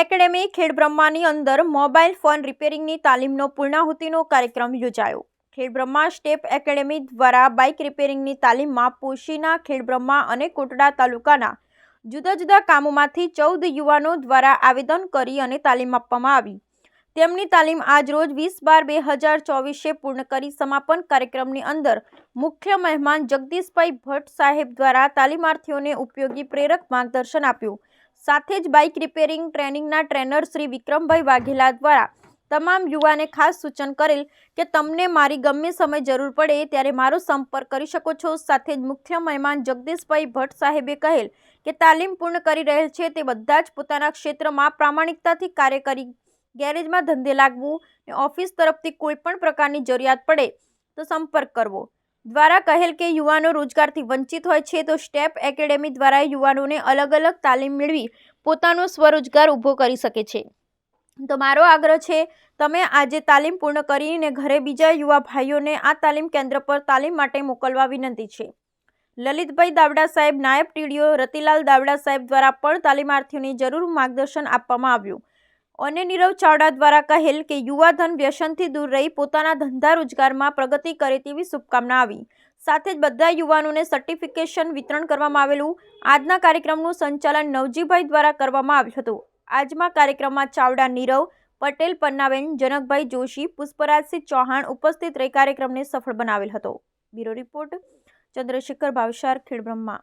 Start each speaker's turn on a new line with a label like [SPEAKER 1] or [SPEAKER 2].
[SPEAKER 1] Academy ખેડબ્રહ્માની અંદર mobile phone રિપેરિંગની તાલીમનો પૂર્ણાહુતિનો કાર્યક્રમ યોજાયો. ખેડબ્રહ્મા સ્ટેપ એકેડેમી દ્વારા બાઇક રિપેરિંગની તાલીમમાં પોશીના ખેડબ્રહ્મા અને કોટડા તાલુકાના જુદા જુદા કામોમાંથી ચૌદ યુવાનો દ્વારા આવેદન કરી અને તાલીમ આપવામાં આવી. તેમની તાલીમ આજરોજ વીસ બાર બે હજાર ચોવીસે પૂર્ણ કરી સમાપન કાર્યક્રમની અંદર મુખ્ય મહેમાન જગદીશભાઈ ભટ્ટ સાહેબ દ્વારા તાલીમાર્થીઓને ઉપયોગી પ્રેરક માર્ગદર્શન આપ્યું. સાથે જ બાઇક રિપેરિંગ ટ્રેનિંગના ટ્રેનર શ્રી વિક્રમભાઈ વાઘેલા દ્વારા તમામ યુવાને ખાસ સૂચન કરેલ કે તમને મારી ગમે સમય જરૂર પડે ત્યારે મારો સંપર્ક કરી શકો છો સાથે જ મુખ્ય મહેમાન જગદીશભાઈ ભટ્ટ સાહેબે કહેલ કે તાલીમ પૂર્ણ કરી રહેલ છે તે બધા જ પોતાના ક્ષેત્રમાં પ્રામાણિકતાથી કાર્ય કરી ગેરેજમાં ધંધે લાગવું ને ઓફિસ તરફથી કોઈ પણ પ્રકારની જરૂરિયાત પડે તો સંપર્ક કરવો. દ્વારા કહેલ કે યુવાનો રોજગારથી વંચિત હોય છે, તો સ્ટેપ એકેડેમી દ્વારા યુવાનોને અલગ અલગ તાલીમ મેળવી પોતાનો સ્વરોજગાર ઊભો કરી શકે છે. તો મારો આગ્રહ છે, તમે આજે તાલીમ પૂર્ણ કરીને ઘરે બીજા યુવા ભાઈઓને આ તાલીમ કેન્દ્ર પર તાલીમ માટે મોકલવા વિનંતી છે. લલિતભાઈ દાવડા સાહેબ, નાયબ ટીડીઓ રતિલાલ દાવડા સાહેબ દ્વારા પણ તાલીમાર્થીઓને જરૂર માર્ગદર્શન આપવામાં આવ્યું. અને નીરવ ચાવડા દ્વારા કહેલ કે યુવાધન વ્યસનથી દૂર રહી પોતાના ધંધા રોજગારમાં પ્રગતિ કરે તેવી શુભકામના આવી. સાથે જ બધા યુવાનોને સર્ટિફિકેશન વિતરણ કરવામાં આવેલું. આજના કાર્યક્રમનું સંચાલન નવજીભાઈ દ્વારા કરવામાં આવ્યું હતું. આજમાં કાર્યક્રમમાં ચાવડા, નીરવ, પટેલ, પન્નાબેન, જનકભાઈ જોશી, પુષ્પરાજસિંહ ચૌહાણ ઉપસ્થિત રહી કાર્યક્રમને સફળ બનાવેલ હતો. Bureau report Chandrashekhar Bhavsar Khedbrahma.